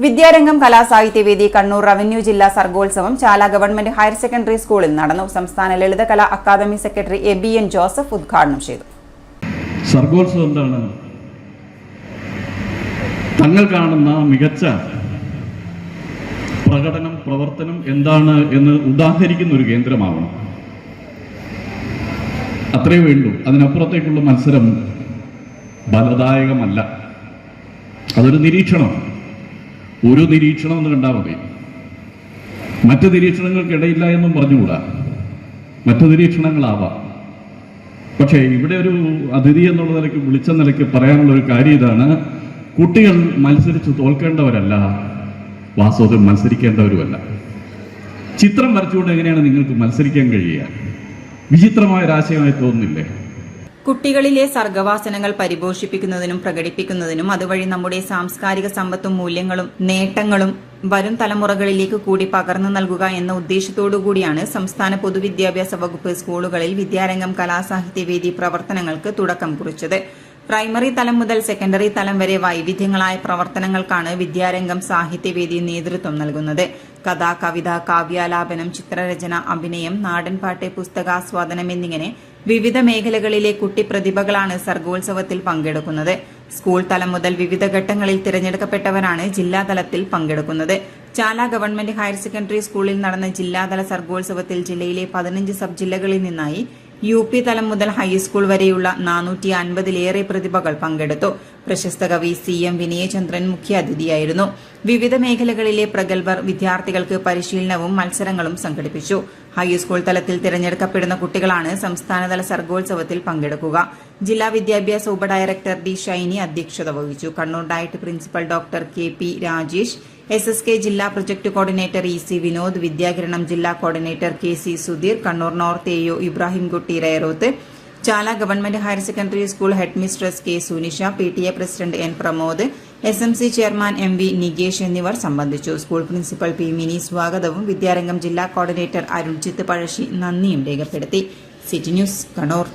വിദ്യാരംഗം Kalasahithyavedi Kannur revenue ജില്ലാ സർഗോത്സവം Chala government higher secondary സ്കൂളിൽ നടന്നു. സംസ്ഥാന Lalithakala academy secretary A B N Joseph ഉദ്ഘാടനം ചെയ്തു. സർഗോത്സവം എന്താണ്? തങ്ങൾ കാണുന്ന മികച്ച പ്രകടനം പ്രവർത്തനം എന്താണ് എന്ന് ഉദാഹരിക്കുന്ന ഒരു കേന്ദ്രമാവണം. അത്രയേ വേണ്ടൂ. അതിനപ്പുറത്തേക്കുള്ള മത്സരം ഫലദായകമല്ല. അതൊരു നിരീക്ഷണം ഒരു നിരീക്ഷണം ഒന്ന് കണ്ടാൽ മതി. മറ്റ് നിരീക്ഷണങ്ങൾക്കിടയില്ല എന്നും പറഞ്ഞുകൂടാ. മറ്റു നിരീക്ഷണങ്ങളാവാം. പക്ഷേ ഇവിടെ ഒരു അതിഥി എന്നുള്ള നിലയ്ക്ക് വിളിച്ച നിലയ്ക്ക് പറയാനുള്ള ഒരു കാര്യം ഇതാണ്. കുട്ടികൾ മത്സരിച്ച് തോൽക്കേണ്ടവരല്ല വാസ്തവത്തിൽ മത്സരിക്കേണ്ടവരുമല്ല. ചിത്രം വരച്ചുകൊണ്ട് എങ്ങനെയാണ് നിങ്ങൾക്ക് മത്സരിക്കാൻ കഴിയുക? വിചിത്രമായ ഒരാശയമായി തോന്നുന്നില്ലേ? കുട്ടികളിലെ സർഗവാസനകൾ പരിപോഷിപ്പിക്കുന്നതിനും പ്രകടിപ്പിക്കുന്നതിനും അതുവഴി നമ്മുടെ സാംസ്കാരിക സമ്പത്തും മൂല്യങ്ങളും നേട്ടങ്ങളും വരും തലമുറകളിലേക്ക് കൂടി പകർന്നു നൽകുക എന്ന ഉദ്ദേശത്തോടു കൂടിയാണ് സംസ്ഥാന പൊതുവിദ്യാഭ്യാസ വകുപ്പ് സ്കൂളുകളിൽ വിദ്യാരംഗം കലാസാഹിത്യവേദി പ്രവർത്തനങ്ങൾക്ക് തുടക്കം കുറിച്ചത്. പ്രൈമറി തലം മുതൽ സെക്കൻഡറി തലം വരെ വൈവിധ്യങ്ങളായ പ്രവർത്തനങ്ങൾക്കാണ് വിദ്യാരംഗം സാഹിത്യവേദി നേതൃത്വം നൽകുന്നത്. കഥ കവിത കാവ്യാലാപനം ചിത്രരചന അഭിനയം നാടൻപാട്ട് പുസ്തകാസ്വാദനം എന്നിങ്ങനെ വിവിധ മേഖലകളിലെ കുട്ടി പ്രതിഭകളാണ് സർഗോത്സവത്തിൽ പങ്കെടുക്കുന്നത്. സ്കൂൾ തലം മുതൽ വിവിധ ഘട്ടങ്ങളിൽ തിരഞ്ഞെടുക്കപ്പെട്ടവരാണ് ജില്ലാതലത്തിൽ പങ്കെടുക്കുന്നത്. ചാല ഗവൺമെന്റ് ഹയർ സെക്കൻഡറി സ്കൂളിൽ നടന്ന ജില്ലാതല സർഗോത്സവത്തിൽ ജില്ലയിലെ പതിനഞ്ച് സബ് ജില്ലകളിൽ നിന്നായി യു പി തലം മുതൽ ഹൈസ്കൂൾ വരെയുള്ള നാനൂറ്റി അൻപതിലേറെ പ്രതിഭകൾ പങ്കെടുത്തു. പ്രശസ്ത കവി സി എം വിനയചന്ദ്രൻ മുഖ്യാതിഥിയായിരുന്നു. വിവിധ മേഖലകളിലെ പ്രഗത്ഭർ വിദ്യാർത്ഥികൾക്ക് പരിശീലനവും മത്സരങ്ങളും സംഘടിപ്പിച്ചു. ഹൈസ്കൂൾ തലത്തിൽ തിരഞ്ഞെടുക്കപ്പെടുന്ന കുട്ടികളാണ് സംസ്ഥാനതല സർഗോത്സവത്തിൽ പങ്കെടുക്കുക. ജില്ലാ വിദ്യാഭ്യാസ ഉപഡയറക്ടർ ഡി ഷൈനി അധ്യക്ഷത വഹിച്ചു. Kannur DIET principal doctor K P Rajesh S S K ജില്ലാ project coordinator E C Vinod Vidyakiranam ജില്ലാ coordinator K C Sudheer Kannur north A O Ibrahimkutty Rayaroth Chala government higher secondary school head mistress K Sunisha P T A president N Pramod S M C chairman M V Nikesh എന്നിവർ സംബന്ധിച്ചു. School principal P mini സ്വാഗതവും വിദ്യാരംഗം ജില്ലാ coordinator Arunjith Pazhassi നന്ദിയും രേഖപ്പെടുത്തി. City news Kannur.